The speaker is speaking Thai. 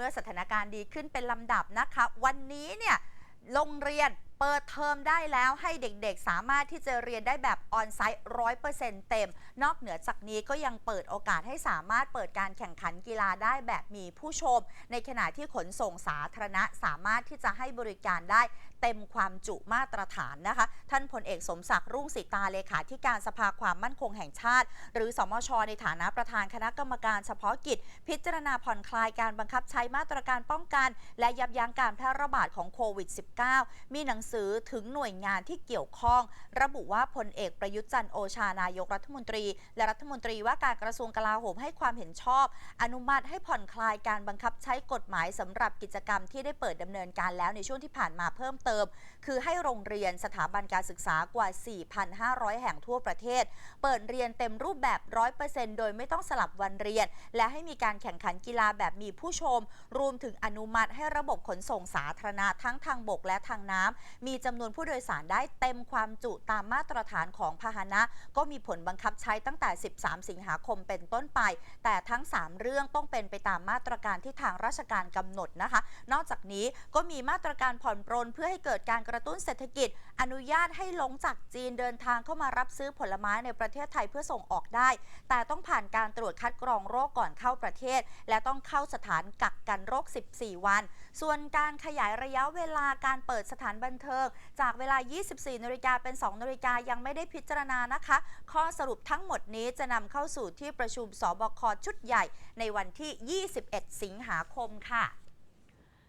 มื่อสถานการณ์ดีขึ้นเป็นลำดับนะคะ วันนี้เนี่ยโรงเรียน เปิดเทอมได้แล้วให้เด็กๆ สามารถที่จะเรียนได้แบบออนไซต์ร้อยเปอร์เซ็นต์เต็ม นอกเหนือจากนี้ก็ยังเปิดโอกาสให้สามารถเปิดการแข่งขันกีฬาได้แบบมีผู้ชม ในขณะที่ขนส่งสาธารณะสามารถที่จะให้บริการได้เต็มความจุมาตรฐานนะคะ ท่านพลเอกสมศักดิ์รุ่งสิตาเลขาธิการสภาความมั่นคงแห่งชาติ หรือสมช ในฐานะประธานคณะกรรมการเฉพาะกิจ พิจารณาผ่อนคลายการบังคับใช้มาตรการป้องกัน และยับยั้งการแพร่ระบาดของโควิด -19 มีหนังสือถึงหน่วยงานที่เกี่ยวข้อง ระบุว่าพลเอกประยุทธ์จันทร์โอชานายกรัฐมนตรี และรัฐมนตรีว่าการกระทรวงกลาโหมให้ความเห็นชอบ อนุมัติให้ผ่อนคลายการบังคับใช้กฎหมายสำหรับกิจกรรมที่ได้เปิดดำเนินการแล้วในช่วงที่ผ่านมาเพิ่มเติม คือให้โรงเรียนสถาบันการศึกษากว่า 4,500 แห่งทั่วประเทศ เปิดเรียนเต็มรูปแบบ 100%โดยไม่ต้องสลับวันเรียน และให้มีการแข่งขันกีฬาแบบมีผู้ชม รวมถึงอนุมัติให้ระบบขนส่งสาธารณะทั้งทางบกและทางน้ำมีจำนวนผู้โดยสารได้เต็มความจุตามมาตรฐานของพาหนะ ก็มีผลบังคับใช้ตั้งแต่ 13 สิงหาคมเป็นต้นไป แต่ทั้ง 3 เรื่องต้องเป็นไปตามมาตรการที่ทางราชการกำหนดนะคะ นอกจากนี้ก็มีมาตรการผ่อนปรนเพื่อให้เกิดการกระตุ้นเศรษฐกิจ อนุญาตให้ลงจากจีนเดินทางเข้ามารับซื้อผลไม้ในประเทศไทยเพื่อส่งออกได้ แต่ต้องผ่านการตรวจคัดกรองโรคก่อนเข้าประเทศ และต้องเข้าสถานกักกันโรค 14 วัน ส่วนการขยายระยะเวลาการเปิดสถานบันเทิงทิง จากเวลา 24นาฬิกาเป็น 2นาฬิกายังไม่ได้พิจารณานะคะ ข้อสรุปทั้งหมดนี้จะนำเข้าสู่ที่ประชุมสบคชุดใหญ่ในวันที่ 21 สิงหาคมค่ะ